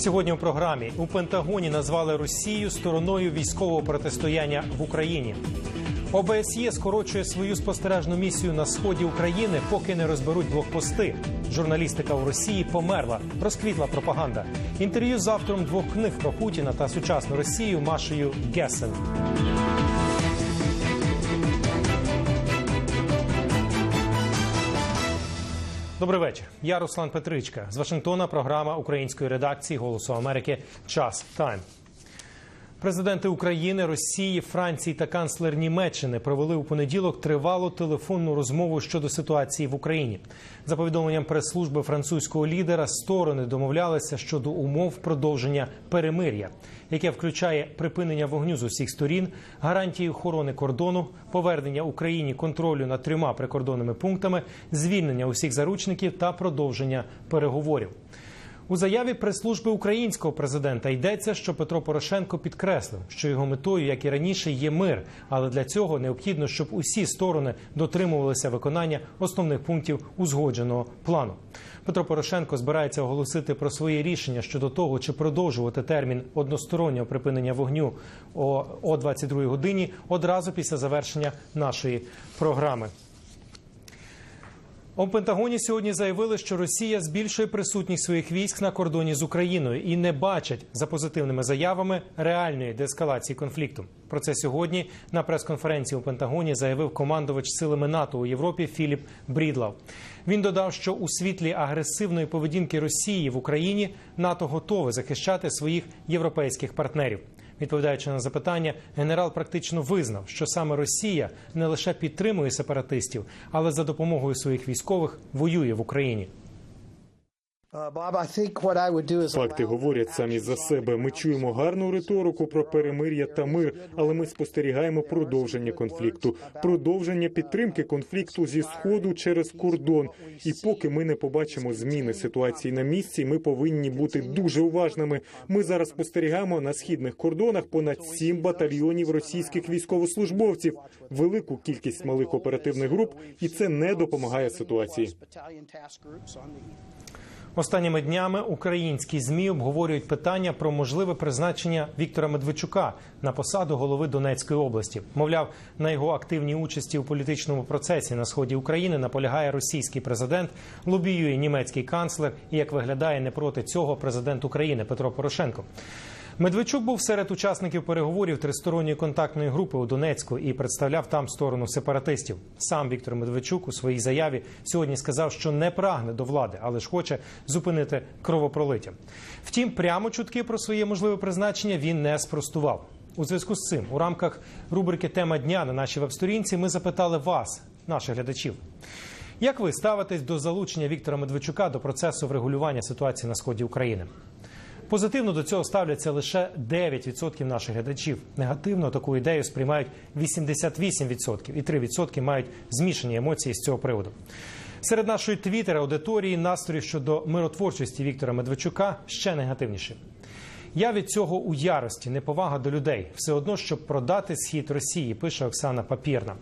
Сьогодні у програмі у Пентагоні назвали Росію стороною військового протистояння в Україні. ОБСЄ скорочує свою спостережну місію на сході України, поки не розберуть блокпости. Журналістика у Росії померла, розквітла пропаганда. Інтерв'ю з автором двох книг про Путіна та сучасну Росію Машею Гесен. Добрий вечір. Я Руслан Петричка. З Вашингтона програма української редакції Голосу Америки Час Тайм. Президенти України, Росії, Франції та канцлер Німеччини провели у понеділок тривалу телефонну розмову щодо ситуації в Україні. За повідомленням прес-служби французького лідера, сторони домовлялися щодо умов продовження перемир'я, яке включає припинення вогню з усіх сторін, гарантії охорони кордону, повернення Україні контролю над трьома прикордонними пунктами, звільнення усіх заручників та продовження переговорів. У заяві прес-служби українського президента йдеться, що Петро Порошенко підкреслив, що його метою, як і раніше, є мир, але для цього необхідно, щоб усі сторони дотримувалися виконання основних пунктів узгодженого плану. Петро Порошенко збирається оголосити про своє рішення щодо того, чи продовжувати термін одностороннього припинення вогню о, о 22 годині одразу після завершення нашої програми. У Пентагоні сьогодні заявили, що Росія збільшує присутність своїх військ на кордоні з Україною і не бачать за позитивними заявами реальної деескалації конфлікту. Про це сьогодні на прес-конференції у Пентагоні заявив командувач силами НАТО у Європі Філіп Брідлав. Він додав, що у світлі агресивної поведінки Росії в Україні НАТО готове захищати своїх європейських партнерів. Відповідаючи на запитання, генерал практично визнав, що саме Росія не лише підтримує сепаратистів, але за допомогою своїх військових воює в Україні. Факти говорять самі за себе. Ми чуємо гарну риторику про перемир'я та мир, але ми спостерігаємо продовження конфлікту, продовження підтримки конфлікту зі сходу через кордон. І поки ми не побачимо зміни ситуації на місці, ми повинні бути дуже уважними. Ми зараз спостерігаємо на східних кордонах понад сім батальйонів російських військовослужбовців, велику кількість малих оперативних груп, і це не допомагає ситуації. Останніми днями українські змі обговорюють питання про можливе призначення Віктора Медведчука на посаду голови Донецької області. Мовляв, на його активній участі у політичному процесі на сході України наполягає російський президент, лобіює німецький канцлер і як виглядає не проти цього президент України Петро Порошенко. Медведчук був серед учасників переговорів тристоронньої контактної групи у Донецьку і представляв там сторону сепаратистів. Сам Віктор Медведчук у своїй заяві сьогодні сказав, що не прагне до влади, але ж хоче зупинити кровопролиття. Втім, прямо чутки про своє можливе призначення він не спростував. У зв'язку з цим у рамках рубрики Тема дня на нашій веб-сторінці ми запитали вас, наших глядачів. Як ви ставитесь до залучення Віктора Медведчука до процесу врегулювання ситуації на сході України? Позитивно до цього ставляться лише 9% наших глядачів. Негативно таку ідею сприймають 88% і 3% мають змішані емоції з цього приводу. Серед нашої твіттер аудиторії настрої щодо миротворчості Віктора Медведчука ще негативніші. Я від цього у ярості, неповага до людей, все одно, щоб продати схід Росії, пише Оксана Папірна.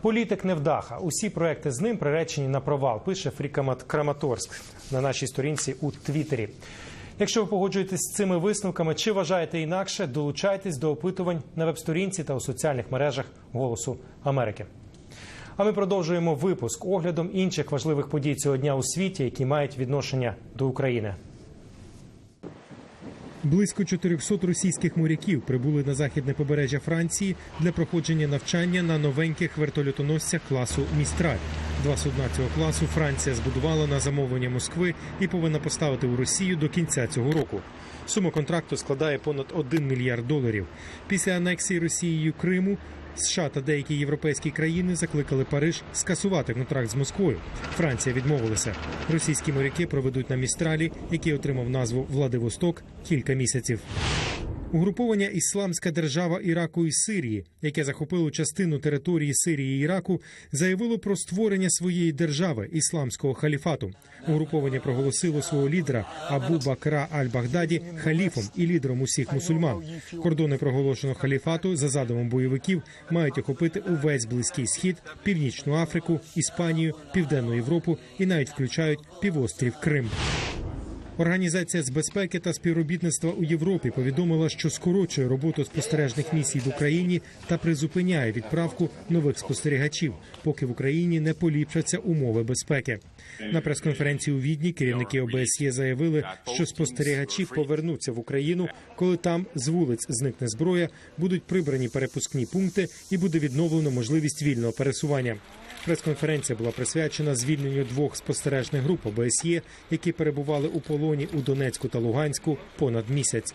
Політик невдаха. Усі проекти з ним приречені на провал. Пише Фрікамат Краматорськ на нашій сторінці у Твіттері. Якщо ви погоджуєтесь з цими висновками чи вважаєте інакше, долучайтесь до опитувань на веб-сторінці та у соціальних мережах Голосу Америки. А ми продовжуємо випуск оглядом інших важливих подій цього дня у світі, які мають відношення до України. Близько 400 російських моряків прибули на західне побережжя Франції для проходження навчання на новеньких вертольотоносцях класу Містраль. Два судна цього класу Франція збудувала на замовлення Москви і повинна поставити у Росію до кінця цього року. Сума контракту складає понад 1 мільярд доларів. Після анексії Росією Криму США та деякі європейські країни закликали Париж скасувати контракт з Москвою. Франція відмовилася. Російські моряки проведуть на містралі, який отримав назву Владивосток, кілька місяців. Угруповання Ісламська держава Іраку і Сирії, яке захопило частину території Сирії і Іраку, заявило про створення своєї держави ісламського халіфату. Угруповання проголосило свого лідера Абу Бакра Аль-Багдаді халіфом і лідером усіх мусульман. Кордони проголошеного халіфату за задумом бойовиків мають охопити увесь близький схід, північну Африку, Іспанію, Південну Європу і навіть включають півострів Крим. Організація з безпеки та співробітництва у Європі повідомила, що скорочує роботу спостережних місій в Україні та призупиняє відправку нових спостерігачів, поки в Україні не поліпшаться умови безпеки. На прес-конференції у Відні керівники ОБСЄ заявили, що спостерігачі повернуться в Україну, коли там з вулиць зникне зброя, будуть прибрані перепускні пункти і буде відновлено можливість вільного пересування. Прес-конференція була присвячена звільненню двох спостережних груп ОБСЄ, які перебували у полоні у Донецьку та Луганську понад місяць.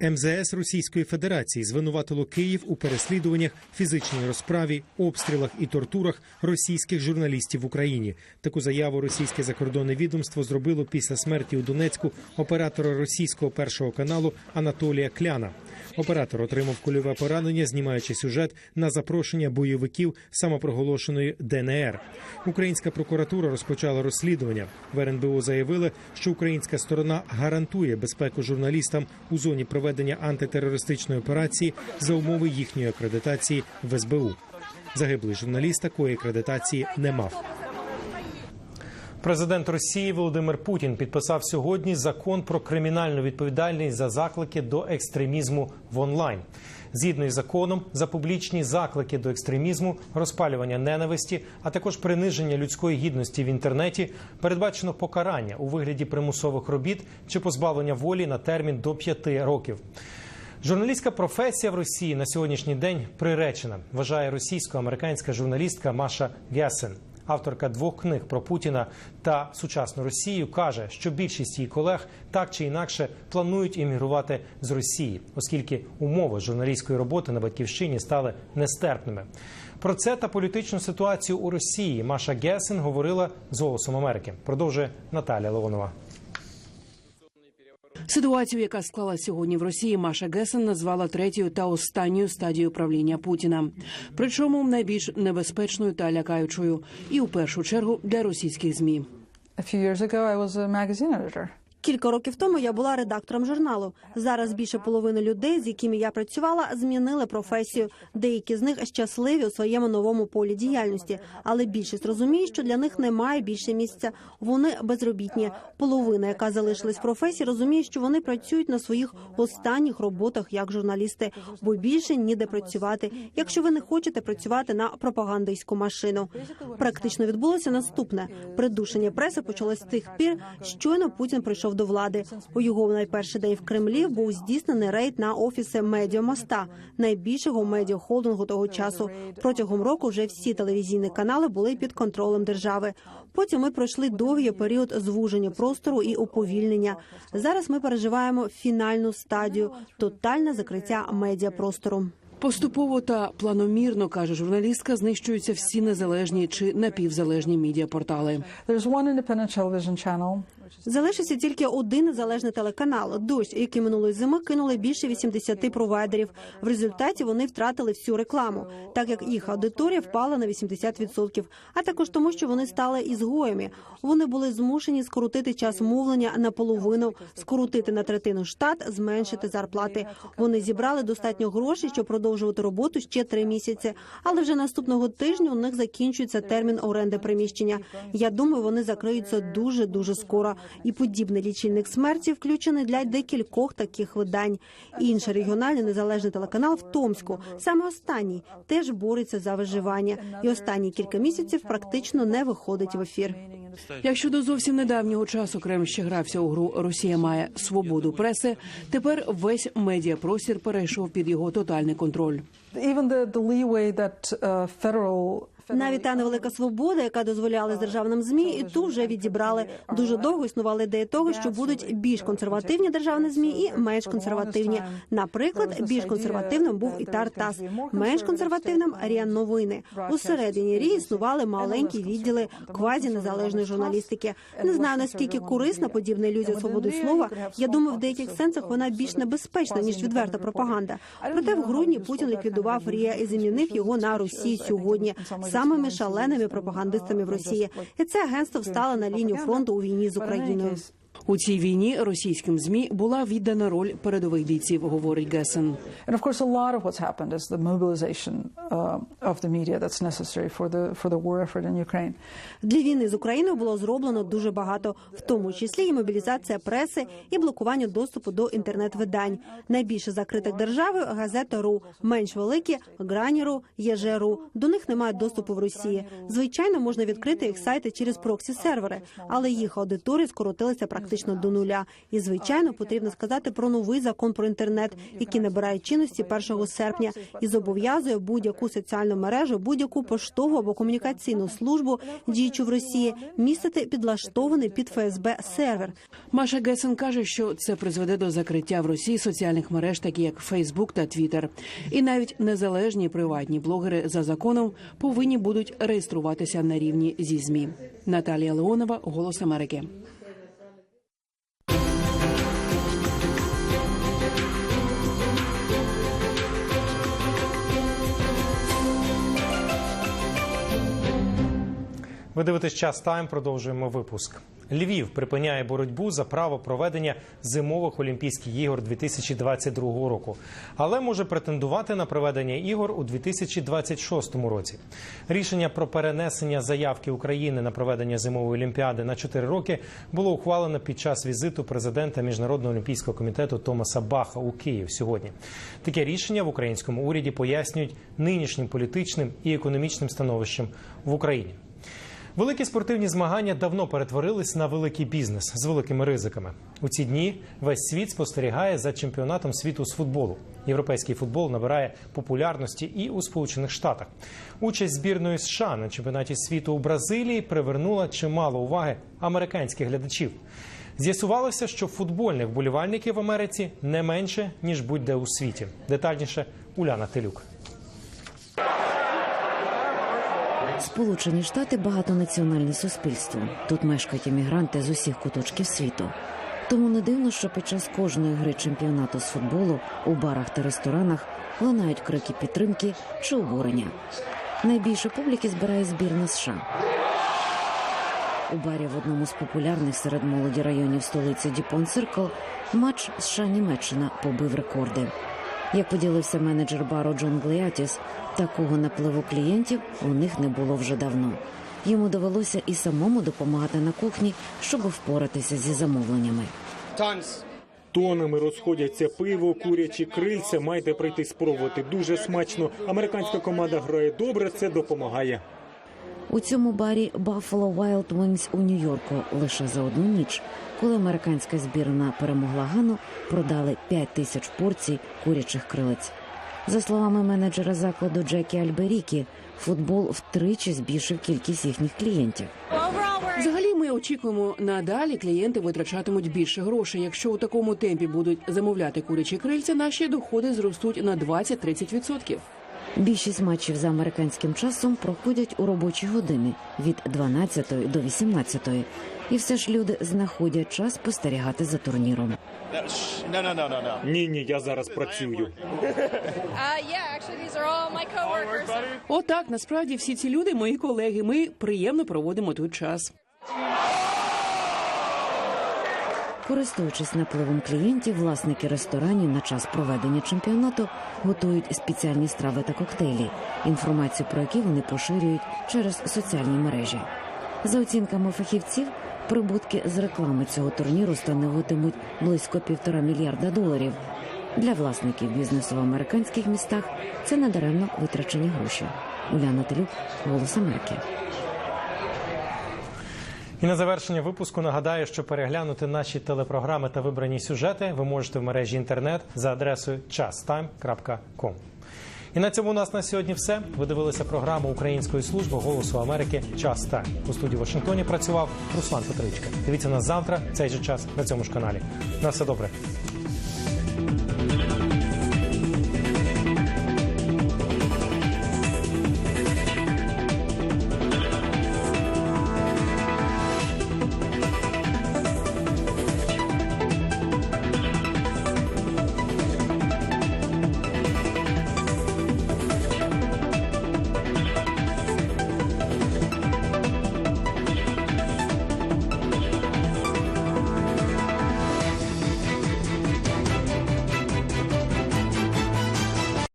МЗС Російської Федерації звинуватило Київ у переслідуваннях, фізичній розправі, обстрілах і тортурах російських журналістів в Україні. Таку заяву російське закордонне відомство зробило після смерті у Донецьку оператора російського першого каналу Анатолія Кляна. Оператор отримав кульове поранення, знімаючи сюжет на запрошення бойовиків самопроголошеної ДНР. Українська прокуратура розпочала розслідування. В РНБО заявили, що українська сторона гарантує безпеку журналістам у зоні проведення антитерористичної операції за умови їхньої акредитації в СБУ. Загиблий журналіст такої акредитації не мав. Президент Росії Володимир Путін підписав сьогодні закон про кримінальну відповідальність за заклики до екстремізму в онлайн. Згідно із законом, за публічні заклики до екстремізму, розпалювання ненависті, а також приниження людської гідності в інтернеті передбачено покарання у вигляді примусових робіт чи позбавлення волі на термін до п'яти років. Журналістська професія в Росії на сьогоднішній день приречена, вважає російсько-американська журналістка Маша Гесен. Авторка двох книг про Путіна та сучасну Росію каже, що більшість її колег так чи інакше планують іммігрувати з Росії, оскільки умови журналістської роботи на батьківщині стали нестерпними. Про це та політичну ситуацію у Росії Маша Гесен говорила з голосом Америки. Продовжує Наталя Леонова. Ситуацію, яка склала сьогодні в Росії, Маша Гесен назвала третьою та останньою стадією правління Путіна. Причому найбільш небезпечною та лякаючою, і у першу чергу для російських змі. A few years ago, I was a magazine editor. Кілька років тому я була редактором журналу. Зараз більше половини людей, з якими я працювала, змінили професію. Деякі з них щасливі у своєму новому полі діяльності, але більшість розуміє, що для них немає більше місця. Вони безробітні. Половина, яка залишилась в професії, розуміє, що вони працюють на своїх останніх роботах як журналісти, бо більше ніде працювати. Якщо ви не хочете працювати на пропагандистську машину, практично відбулося наступне: придушення преси почалось з тих пір, щойно Путін прийшов до влади. У його найперший день в Кремлі був здійснений рейд на офіси Медіамоста, найбільшого медіахолдингу того часу. Протягом року вже всі телевізійні канали були під контролем держави. Потім ми пройшли довгий період звуження простору і уповільнення. Зараз ми переживаємо фінальну стадію тотальне закриття медіапростору. Поступово та планомірно каже журналістка, знищуються всі незалежні чи напівзалежні медіапортали. Залишився тільки один незалежний телеканал дощ, який минулої зими кинули більше 80 провайдерів. В результаті вони втратили всю рекламу, так як їх аудиторія впала на 80%, а також тому, що вони стали ізгоями. Вони були змушені скоротити час мовлення наполовину, скоротити на третину штат, зменшити зарплати. Вони зібрали достатньо грошей, щоб продовжувати роботу ще три місяці. Але вже наступного тижня у них закінчується термін оренди приміщення. Я думаю, вони закриються дуже дуже скоро. І подібний лічильник смерті включений для декількох таких видань. Інший регіональний незалежний телеканал в Томську, саме останній, теж бореться за виживання, і останні кілька місяців практично не виходить в ефір. Якщо до зовсім недавнього часу Кремль ще грався у гру Росія має свободу преси, тепер весь медіапростір перейшов під його тотальний контроль. Even the, the leeway that uh, federal Навіть та невелика свобода, яка дозволяла з державним змі, і ту вже відібрали. Дуже довго існувала ідея того, що будуть більш консервативні державні змі і менш консервативні. Наприклад, більш консервативним був і Тартас, менш консервативним Ріа Новини. Усередині Рі існували маленькі відділи квазі незалежної журналістики. Не знаю наскільки корисна подібна ілюзія свободи слова. Я думаю, в деяких сенсах вона більш небезпечна ніж відверта пропаганда. Проте в грудні Путін ліквідував Рія і замінив його на Росію сьогодні самими шаленими пропагандистами в Росії. І це агентство встало на лінію фронту у війні з Україною. У цій війні російським змі була віддана роль передових бійців, говорить Гесен. Uh. Для війни з Україною було зроблено дуже багато, в тому числі і мобілізація преси і блокування доступу до інтернет-видань. Найбільше закритих державою газета РУ, менш великі Грані.ру, ЄЖ.ру. До них немає доступу в Росії. Звичайно, можна відкрити їх сайти через проксі-сервери, але їх аудиторії скоротилися практично до нуля. І звичайно, потрібно сказати про новий закон про інтернет, який набирає чинності 1 серпня і зобов'язує будь-яку соціальну мережу, будь-яку поштову або комунікаційну службу, діючу в Росії, містити підлаштований під ФСБ сервер. Маша Гесен каже, що це призведе до закриття в Росії соціальних мереж, такі як Фейсбук та Твіттер. І навіть незалежні приватні блогери за законом повинні будуть реєструватися на рівні зі змі. Наталія Леонова, Голос Америки. Ви дивитесь час тайм. Продовжуємо випуск. Львів припиняє боротьбу за право проведення зимових Олімпійських ігор 2022 року, але може претендувати на проведення ігор у 2026 році. Рішення про перенесення заявки України на проведення зимової олімпіади на 4 роки було ухвалено під час візиту президента Міжнародного олімпійського комітету Томаса Баха у Київ сьогодні. Таке рішення в українському уряді пояснюють нинішнім політичним і економічним становищем в Україні. Великі спортивні змагання давно перетворились на великий бізнес з великими ризиками. У ці дні весь світ спостерігає за чемпіонатом світу з футболу. Європейський футбол набирає популярності і у Сполучених Штатах. Участь збірної США на чемпіонаті світу у Бразилії привернула чимало уваги американських глядачів. З'ясувалося, що футбольних вболівальників в Америці не менше ніж будь-де у світі. Детальніше Уляна Телюк. Сполучені Штати багатонаціональне суспільство. Тут мешкають іммігранти з усіх куточків світу. Тому не дивно, що під час кожної гри чемпіонату з футболу у барах та ресторанах лунають крики підтримки чи обурення. Найбільше публіки збирає збірна США. У барі в одному з популярних серед молоді районів столиці Діпон Циркл матч США-Німеччина побив рекорди. Як поділився менеджер бару Джон Глеатіс, такого напливу клієнтів у них не було вже давно. Йому довелося і самому допомагати на кухні, щоб впоратися зі замовленнями. Тонами розходяться пиво, курячі крильця. Маєте прийти спробувати. Дуже смачно. Американська команда грає добре. Це допомагає. У цьому барі Buffalo Wild Wings у Нью-Йорку лише за одну ніч, коли американська збірна перемогла Гану, продали 5 тисяч порцій курячих крилець. За словами менеджера закладу Джекі Альберікі, футбол втричі збільшив кількість їхніх клієнтів. Взагалі, ми очікуємо надалі клієнти витрачатимуть більше грошей. Якщо у такому темпі будуть замовляти курячі крильця, наші доходи зростуть на 20-30%. Більшість матчів за американським часом проходять у робочі години від 12 до 18. І все ж люди знаходять час спостерігати за турніром. Ні, ні, я зараз працюю. Uh. Отак, насправді всі ці люди мої колеги. Ми приємно проводимо тут час. Користуючись напливом клієнтів, власники ресторанів на час проведення чемпіонату готують спеціальні страви та коктейлі, інформацію про які вони поширюють через соціальні мережі. За оцінками фахівців, прибутки з реклами цього турніру становитимуть близько півтора мільярда доларів. Для власників бізнесу в американських містах це надаремно витрачені гроші. Уляна Телюк, Голос Америки. І на завершення випуску нагадаю, що переглянути наші телепрограми та вибрані сюжети ви можете в мережі інтернет за адресою chastime.com. І на цьому у нас на сьогодні все. Ви дивилися програму Української служби голосу Америки Час Тайм. У студії Вашингтоні працював Руслан Петричка. Дивіться нас завтра, цей же час на цьому ж каналі. На все добре.